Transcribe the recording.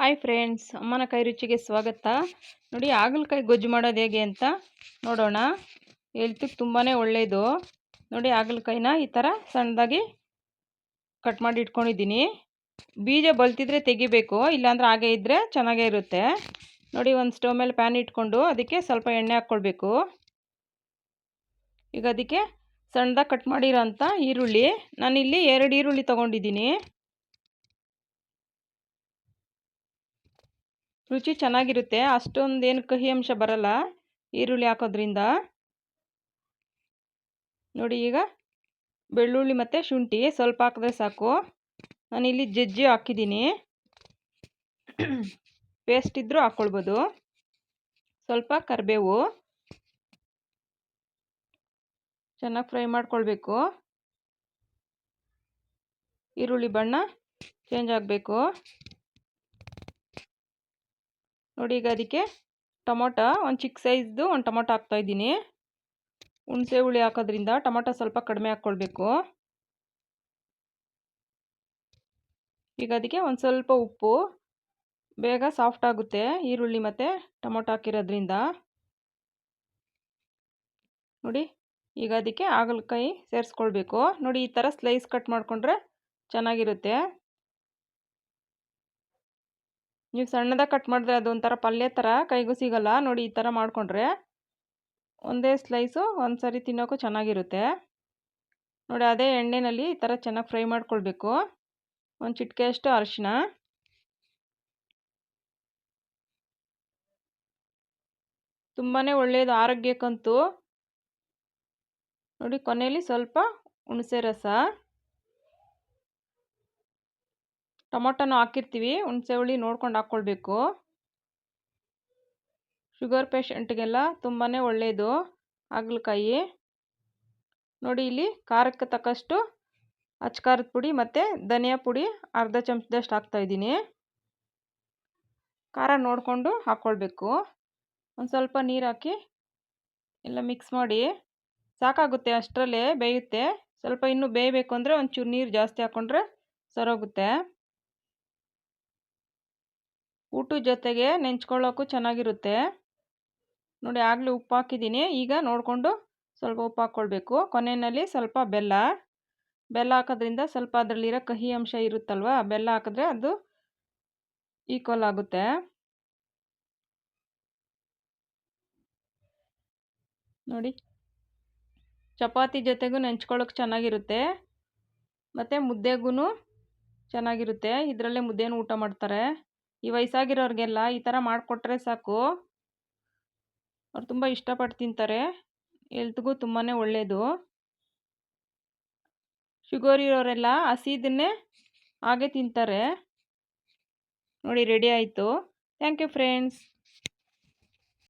Hi friends ಅಮ್ಮನ ಕೈ ರುಚಿಗೆ ಸ್ವಾಗತ. ನೋಡಿ, ಹಾಗಲಕಾಯಿ ಗೊಜ್ಜು ಮಾಡೋದು ಹೇಗೆ ಅಂತ ನೋಡೋಣ. ಹೆಲ್ತಿಗೆ ತುಂಬಾ ಒಳ್ಳೆಯದು ನೋಡಿ, ಹಾಗಲಕಾಯಿನ ಈ ಥರ ಸಣ್ಣದಾಗಿ ಕಟ್ ಮಾಡಿ ಇಟ್ಕೊಂಡಿದ್ದೀನಿ. ಬೀಜ ಬಲ್ತಿದ್ರೆ ತೆಗಿಬೇಕು, ಇಲ್ಲಾಂದ್ರೆ ಹಾಗೆ ಇದ್ದರೆ ಚೆನ್ನಾಗೇ ಇರುತ್ತೆ. ನೋಡಿ, ಒಂದು ಸ್ಟವ್ ಮೇಲೆ ಪ್ಯಾನ್ ಇಟ್ಕೊಂಡು ಅದಕ್ಕೆ ಸ್ವಲ್ಪ ಎಣ್ಣೆ ಹಾಕ್ಕೊಳ್ಬೇಕು. ಈಗ ಅದಕ್ಕೆ ಸಣ್ಣದಾಗಿ ಕಟ್ ಮಾಡಿರೋ ಅಂಥ ಈರುಳ್ಳಿ. ನಾನಿಲ್ಲಿ ಎರಡು ಈರುಳ್ಳಿ ತೊಗೊಂಡಿದ್ದೀನಿ. ರುಚಿ ಚೆನ್ನಾಗಿರುತ್ತೆ. ಅಷ್ಟೊಂದು ಏನು ಕಹಿ ಅಂಶ ಬರಲ್ಲ. ಈರುಳ್ಳಿ ಹಾಕೋದ್ರಿಂದ. ನೋಡಿ ಈಗ ಬೆಳ್ಳುಳ್ಳಿ ಮತ್ತು ಶುಂಠಿ ಸ್ವಲ್ಪ ಹಾಕಿದ್ರೆ ಸಾಕು. ನಾನಿಲ್ಲಿ ಜಜ್ಜಿ ಹಾಕಿದ್ದೀನಿ. ಪೇಸ್ಟ್ ಇದ್ದರೂ ಹಾಕ್ಕೊಳ್ಬೋದು ಸ್ವಲ್ಪ ಕರಿಬೇವು. ಚೆನ್ನಾಗಿ ಫ್ರೈ ಮಾಡ್ಕೊಳ್ಬೇಕು. ಈರುಳ್ಳಿ ಬಣ್ಣ ಚೇಂಜ್ ಆಗಬೇಕು. ನೋಡಿ ಈಗ ಅದಕ್ಕೆ ಟೊಮೊಟೊ, ಒಂದು ಚಿಕ್ಕ ಸೈಜ್ದು ಒಂದು ಟೊಮೊಟೊ ಹಾಕ್ತಾಯಿದ್ದೀನಿ ಹುಣಸೆ ಹುಳಿ ಹಾಕೋದ್ರಿಂದ ಟೊಮೊಟೊ ಸ್ವಲ್ಪ ಕಡಿಮೆ ಹಾಕ್ಕೊಳ್ಬೇಕು. ಈಗ ಅದಕ್ಕೆ ಒಂದು ಸ್ವಲ್ಪ ಉಪ್ಪು, ಬೇಗ ಸಾಫ್ಟ್ ಆಗುತ್ತೆ ಈರುಳ್ಳಿ ಮತ್ತು ಟೊಮೊಟೊ ಹಾಕಿರೋದ್ರಿಂದ. ನೋಡಿ, ಈಗ ಅದಕ್ಕೆ ಹಾಗಲಕಾಯಿ ಸೇರಿಸ್ಕೊಳ್ಬೇಕು. ನೋಡಿ, ಈ ಥರ ಸ್ಲೈಸ್ ಕಟ್ ಮಾಡಿಕೊಂಡ್ರೆ ಚೆನ್ನಾಗಿರುತ್ತೆ. ನೀವು ಸಣ್ಣದಾಗಿ ಕಟ್ ಮಾಡಿದ್ರೆ ಅದು ಒಂಥರ ಪಲ್ಯ ಥರ ಕೈಗೂ ಸಿಗಲ್ಲ. ನೋಡಿ ಈ ಥರ ಮಾಡಿಕೊಂಡ್ರೆ ಒಂದೇ ಸ್ಲೈಸು ಒಂದು ಸರಿ ತಿನ್ನೋಕ್ಕೂ ಚೆನ್ನಾಗಿರುತ್ತೆ. ನೋಡಿ ಅದೇ ಎಣ್ಣೆಯಲ್ಲಿ ಈ ಥರ ಚೆನ್ನಾಗಿ ಫ್ರೈ ಮಾಡ್ಕೊಳ್ಬೇಕು. ಒಂದು ಚಿಟಿಕೆಯಷ್ಟು ಅರಿಶಿನ ತುಂಬಾ ಒಳ್ಳೆಯದು ಆರೋಗ್ಯಕ್ಕಂತೂ. ನೋಡಿ ಕೊನೆಯಲ್ಲಿ ಸ್ವಲ್ಪ ಹುಣಸೆ ರಸ. ಟೊಮೊಟೊನೂ ಹಾಕಿರ್ತೀವಿ, ಹುಣಸೆ ಹುಳಿ ನೋಡ್ಕೊಂಡು ಹಾಕ್ಕೊಳ್ಬೇಕು ಶುಗರ್ ಪೇಷಂಟ್ಗೆಲ್ಲ ತುಂಬಾ ಒಳ್ಳೆಯದು ಹಾಗಲಕಾಯಿ. ನೋಡಿ ಇಲ್ಲಿ ಖಾರಕ್ಕೆ ತಕ್ಕಷ್ಟು ಅಚ್ಕಾರದ ಪುಡಿ ಮತ್ತು ಧನಿಯಾ ಪುಡಿ ಅರ್ಧ ಚಮಚದಷ್ಟು ಹಾಕ್ತಾಯಿದ್ದೀನಿ ಖಾರ ನೋಡಿಕೊಂಡು ಹಾಕ್ಕೊಳ್ಬೇಕು ಒಂದು ಸ್ವಲ್ಪ ನೀರು ಹಾಕಿ ಎಲ್ಲ ಮಿಕ್ಸ್ ಮಾಡಿ. ಸಾಕಾಗುತ್ತೆ ಅಷ್ಟರಲ್ಲೇ ಬೇಯುತ್ತೆ. ಸ್ವಲ್ಪ ಇನ್ನೂ ಬೇಯಬೇಕು ಅಂದರೆ ಒಂಚೂರು ನೀರು ಜಾಸ್ತಿ ಹಾಕ್ಕೊಂಡ್ರೆ ಸರೋಗುತ್ತೆ. ಊಟದ ಜೊತೆಗೆ ನೆಂಚ್ಕೊಳ್ಳೋಕ್ಕೂ ಚೆನ್ನಾಗಿರುತ್ತೆ. ನೋಡಿ ಆಗಲೇ ಉಪ್ಪು ಹಾಕಿದ್ದೀನಿ. ಈಗ ನೋಡಿಕೊಂಡು ಸ್ವಲ್ಪ ಉಪ್ಪು ಹಾಕ್ಕೊಳ್ಬೇಕು. ಕೊನೆಯಲ್ಲಿ ಸ್ವಲ್ಪ ಬೆಲ್ಲ. ಬೆಲ್ಲ ಹಾಕೋದ್ರಿಂದ ಸ್ವಲ್ಪ ಅದರಲ್ಲಿರೋ ಕಹಿ ಅಂಶ ಇರುತ್ತಲ್ವ ಬೆಲ್ಲ ಹಾಕಿದ್ರೆ ಅದು ಈಕ್ವಲ್ ಆಗುತ್ತೆ. ನೋಡಿ. ಚಪಾತಿ ಜೊತೆಗೂ ನೆಂಚ್ಕೊಳ್ಳೋಕೆ ಚೆನ್ನಾಗಿರುತ್ತೆ. ಮತ್ತು ಮುದ್ದೆಗೂ ಚೆನ್ನಾಗಿರುತ್ತೆ. ಇದರಲ್ಲೇ ಮುದ್ದೆನೂ ಊಟ ಮಾಡ್ತಾರೆ. ಈ ವಯಸ್ಸಾಗಿರೋರಿಗೆಲ್ಲ ಈ ಥರ ಮಾಡಿಕೊಟ್ರೆ ಸಾಕು. ಅವ್ರು ತುಂಬ ಇಷ್ಟಪಟ್ಟು ತಿಂತಾರೆ. ಎಲ್ತ್ಗೂ ತುಂಬಾ ಒಳ್ಳೆಯದು ಶುಗರ್ ಇರೋರೆಲ್ಲ ಹಸಿದನ್ನೇ ಹಾಗೆ ತಿಂತಾರೆ. ನೋಡಿ, ರೆಡಿ ಆಯಿತು. Thank you, friends.